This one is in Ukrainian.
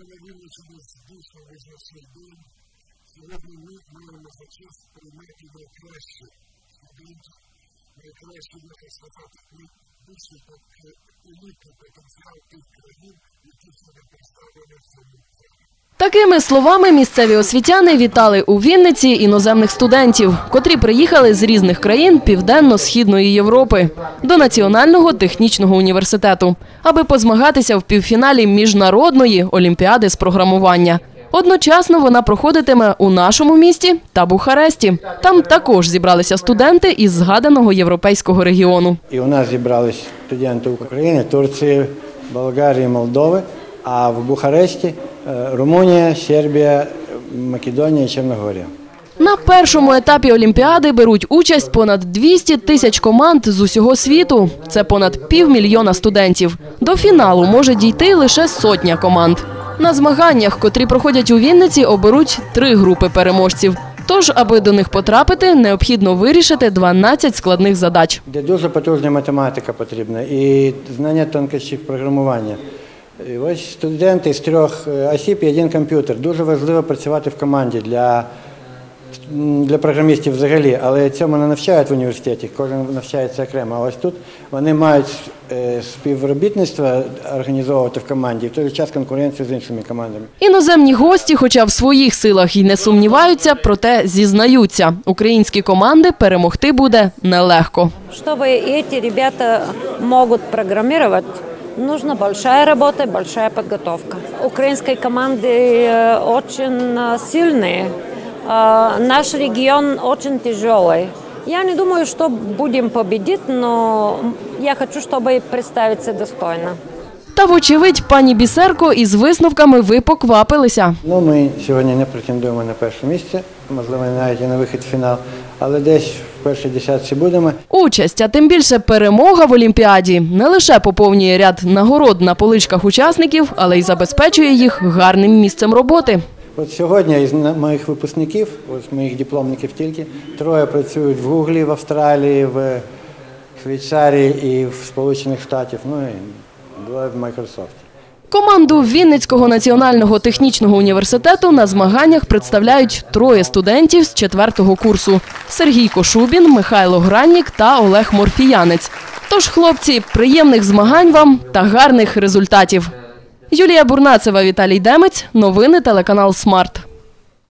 на Вінниччині дійсно визначний день. Сьогодні ми маємо за честь приймати найкращих студентів, найкращі, можна сказати, найбільший елітний потенціал тих країн, які себе представлені в цьому залі. Такими словами місцеві освітяни вітали у Вінниці іноземних студентів, котрі приїхали з різних країн Південно-Східної Європи до Національного технічного університету, аби позмагатися в півфіналі міжнародної олімпіади з програмування. Одночасно вона проходитиме у нашому місті та Бухаресті. Там також зібралися студенти із згаданого європейського регіону. І у нас зібрались студенти України, Турції, Болгарії, Молдови, а в Бухаресті Румунія, Сербія, Македонія і Чорногорія. На першому етапі Олімпіади беруть участь понад 200 тисяч команд з усього світу. Це понад півмільйона студентів. До фіналу може дійти лише сотня команд. На змаганнях, котрі проходять у Вінниці, оберуть три групи переможців. Тож, аби до них потрапити, необхідно вирішити 12 складних задач. Де дуже потужна математика потрібна і знання тонкощів програмування. І ось студенти з трьох е, осіб і один комп'ютер. Дуже важливо працювати в команді для, для програмістів взагалі, але цьому не навчають в університеті, кожен навчається окремо. А ось тут вони мають е, співробітництво організовувати в команді, і в той же час конкуренцію з іншими командами. Іноземні гості, хоча в своїх силах і не сумніваються, проте зізнаються, українські команди перемогти буде нелегко. Чтобы эти ребята могут программировать, нужна большая работа, большая подготовка. Украинской команды э, очень э, сильные. Э, Наш регион очень тяжелый. Я не думаю, что будем победить, но я хочу, чтобы представиться достойно. Та, вочевидь, пані Бісерко із висновками ви поквапилися. Ну, ми сьогодні не претендуємо на перше місце, можливо, навіть і на вихід в фінал, але десь в першій десятці будемо. Участь, а тим більше перемога в Олімпіаді не лише поповнює ряд нагород на поличках учасників, але й забезпечує їх гарним місцем роботи. От сьогодні із моїх випускників, ось моїх дипломників тільки, троє працюють в Гуглі, в Австралії, в Швейцарії і в Сполучених Штатах, ну і двоє в Microsoft. Команду Вінницького національного технічного університету на змаганнях представляють троє студентів з четвертого курсу: Сергій Кошубін, Михайло Граннік та Олег Морфіянець. Тож, хлопці, приємних змагань вам та гарних результатів. Юлія Бурнацева, Віталій Демець. Новини телеканал Смарт.